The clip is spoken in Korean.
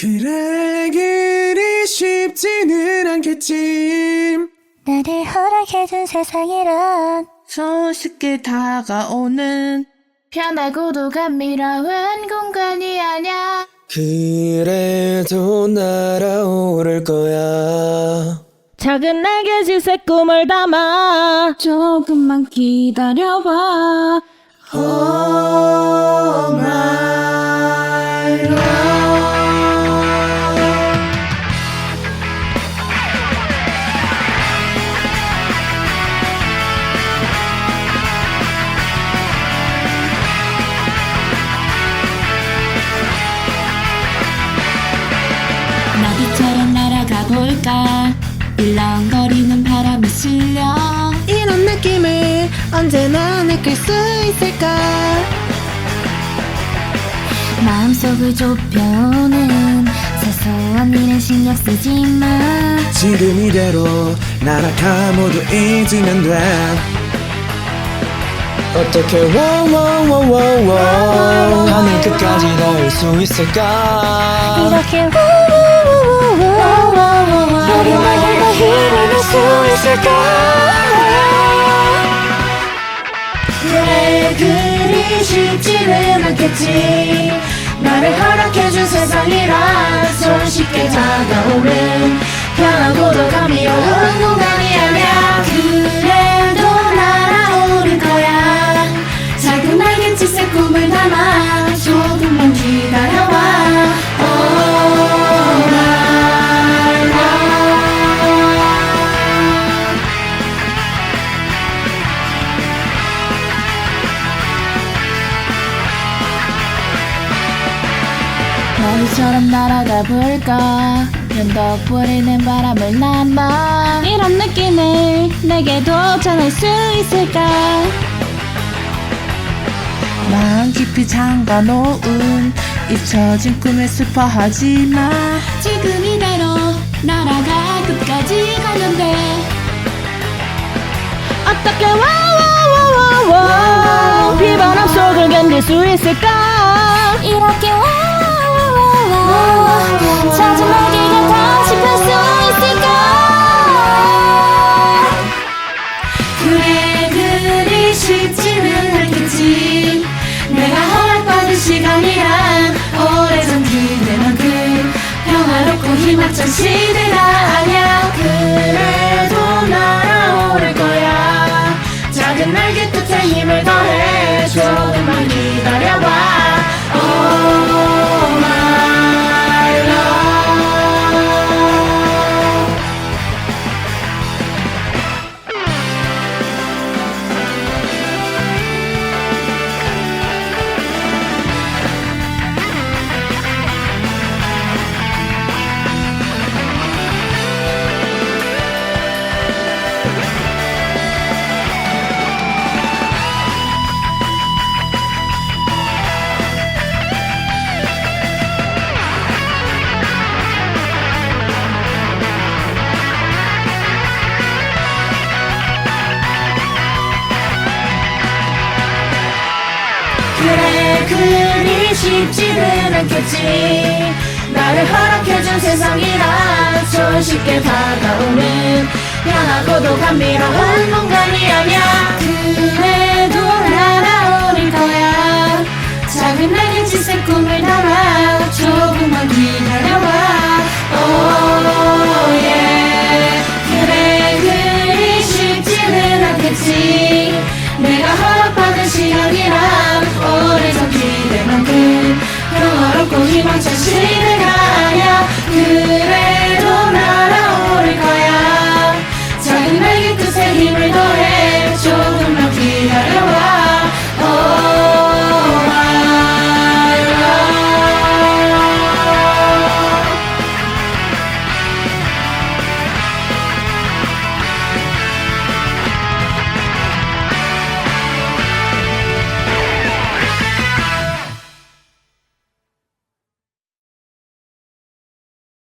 그래 그리 쉽지는 않겠지. 나를 허락해준 세상이란 손쉽게 다가오는 편하고도 감미로운 공간이 아냐 그래도 날아오를 거야. 작은 날개짓에 꿈을 담아 조금만 기다려봐. Oh 볼까? 일렁거리는 바람에 실려. 이런 느낌을 언제나 느낄 수 있을까? 마음속을 좁혀오는 사소한 일에 신경 쓰지 마 지금 이대로 날아가 모두 잊으면 돼. 어떻게 워워워워워 하늘 끝까지 닿을 수 있을까? 이렇게 우우우 우리만의 더 힘을 낼수 있을까 그래 그리 쉽지는 않겠지? 나를 허락해준 세상이란 손쉽게 다가오는 편하고도 감미로운 공간 너희처럼 날아가 볼까? 연덕 부리는 바람을 남아 이런 느낌을 내게도 전할 수 있을까? 마음 깊이 잠가 놓은 잊혀진 꿈을 슬퍼하지 마. 지금 이대로 날아가 끝까지 가면 돼 어떻게 와와와와와. 비바람 속을 견딜 수 있을까? 이렇게 와 쉽지는 않겠지. 내가 허락받은 시간이란 오래전 그대만큼 평화롭고 희망찬 시대가 아냐 그래 그리 쉽지는 않겠지. 나를 허락해준 세상이란 손쉽게 다가오는 편하고도 감미로운 공간이 그 자신을 가냐 그래도 날아오를 거야. 힘을 더해.